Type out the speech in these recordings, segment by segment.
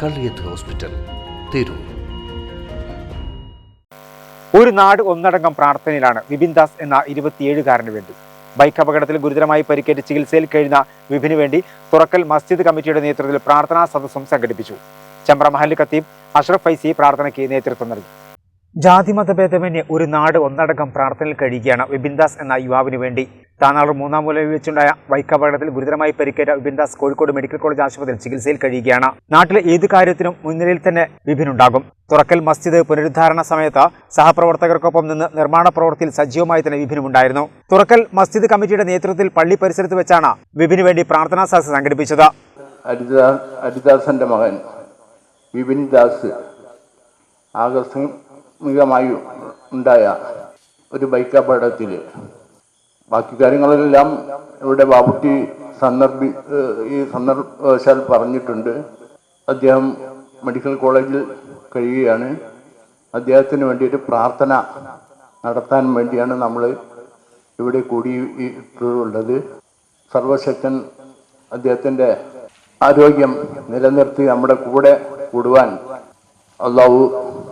Kalliyath hospital Tirur. ഒരു നാട് ഒന്നടങ്കം പ്രാർത്ഥനയിലാണ് വിപിൻ ദാസ് എന്ന ഇരുപത്തിയേഴുകാരന് വേണ്ടി. ബൈക്ക് അപകടത്തിൽ ഗുരുതരമായി പരിക്കേറ്റ് ചികിത്സയിൽ കഴിയുന്ന വിപിന് വേണ്ടി തുറക്കൽ മസ്ജിദ് കമ്മിറ്റിയുടെ നേതൃത്വത്തിൽ പ്രാർത്ഥനാ സദസ്സും സംഘടിപ്പിച്ചു. ചെമ്പ്ര മഹല്ല് ഖത്തീബ് അഷ്റഫ് ഫൈസി പ്രാർത്ഥനയ്ക്ക് നേതൃത്വം നൽകി. ജാതി മതഭേദമന്യേ ഒരു നാട് ഒന്നടങ്കം പ്രാർത്ഥനയിൽ കഴിയുകയാണ് വിപിൻദാസ് എന്ന യുവാവിന് വേണ്ടി. താനാളൂർ മൂന്നാം മൂലയിൽ വെച്ചുണ്ടായ ബൈക്കപകടത്തിൽ ഗുരുതരമായി പരിക്കേറ്റ വിപിൻദാസ് കോഴിക്കോട് മെഡിക്കൽ കോളേജ് ആശുപത്രിയിൽ ചികിത്സയിൽ കഴിയുകയാണ്. നാട്ടിലെ ഏത് കാര്യത്തിനും മുൻനിരയിൽ തന്നെ വിപിനുണ്ടാകും തുറക്കൽ മസ്ജിദ് പുനരുദ്ധാരണ സമയത്ത് സഹപ്രവർത്തകർക്കൊപ്പം നിന്ന് നിർമ്മാണ പ്രവൃത്തിയിൽ സജീവമായി തന്നെ വിപിനുമുണ്ടായിരുന്നു തുറക്കൽ മസ്ജിദ് കമ്മിറ്റിയുടെ നേതൃത്വത്തിൽ പള്ളി പരിസരത്ത് വെച്ചാണ് വിപിന് വേണ്ടി പ്രാർത്ഥനാ സദസ്സ് സംഘടിപ്പിച്ചത്. മകൻ വിപിൻ ദാസ് ആകസ്മികമായി ഉണ്ടായ ഒരു ബൈക്ക് അപകടത്തിൽ ബാക്കി കാര്യങ്ങളെല്ലാം ഇവിടെ ബാബുട്ടി സന്ദർഭി ഈ സന്ദർഭവശാൽ പറഞ്ഞിട്ടുണ്ട്. അദ്ദേഹം മെഡിക്കൽ കോളേജിൽ കഴിയുകയാണ്. അദ്ദേഹത്തിന് വേണ്ടിയിട്ട് പ്രാർത്ഥന നടത്താൻ വേണ്ടിയാണ് നമ്മൾ ഇവിടെ കൂടിയിട്ടുള്ളത്. സർവശക്തൻ അദ്ദേഹത്തിന്റെ ആരോഗ്യം നിലനിർത്തി നമ്മുടെ കൂടെ കൂടുവാൻ അള്ളാഹു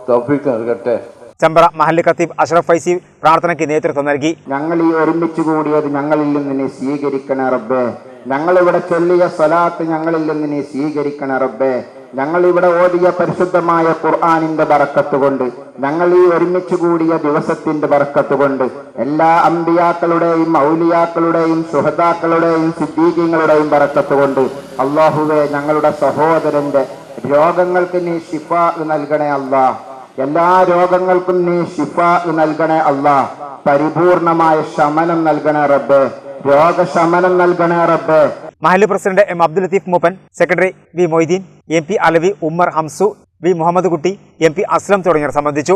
തൗഫീക്ക് നൽകട്ടെ. ചെമ്പ്ര മഹല്ല് ഖത്തീബ് അഷ്റഫ് ഫൈസി പ്രാർത്ഥനയ്ക്ക് നേതൃത്വം നൽകി. ഞങ്ങൾ ഈ ഒരുമിച്ച് കൂടിയത് ഞങ്ങളിൽ നിന്ന് സ്വീകരിക്കണ റബ്ബേ. ഞങ്ങൾ ഇവിടെ ചൊല്ലിയ സ്വലാത്ത് ഞങ്ങളിൽ നിന്ന് സ്വീകരിക്കണ റബ്ബേ. ഞങ്ങൾ ഇവിടെ ഓതിയ പരിശുദ്ധമായ ഖുർആാനിന്റെ ബറക്കത്ത് കൊണ്ട് ഞങ്ങൾ ഈ ഒരുമിച്ച് കൂടിയ ദിവസത്തിന്റെ ബറക്കത്ത് കൊണ്ട് എല്ലാ അമ്പിയാക്കളുടെയും ഔലിയാക്കളുടെയും സുഹൃതാക്കളുടെയും ബറക്കത്ത് കൊണ്ട് അള്ളാഹുവെ ഞങ്ങളുടെ സഹോദരന്റെ രോഗങ്ങൾക്ക് നീ ശിഫ നൽകണേ അല്ലാ എല്ലാ രോഗങ്ങൾക്കും നീ ശിഫ നൽകണേ അല്ല. പരിപൂർണമായ ശമനം നൽകണേ റബ്ബ്. രോഗശമനം നൽകണേ റബ്ബ്. മഹല്ല് president M Abdul Latheef Moopan secretary V Moideen M P Alavi Ummer Hamsu V Muhammed Kutty M P Aslam തുടങ്ങിയവർ സംബന്ധിച്ചു.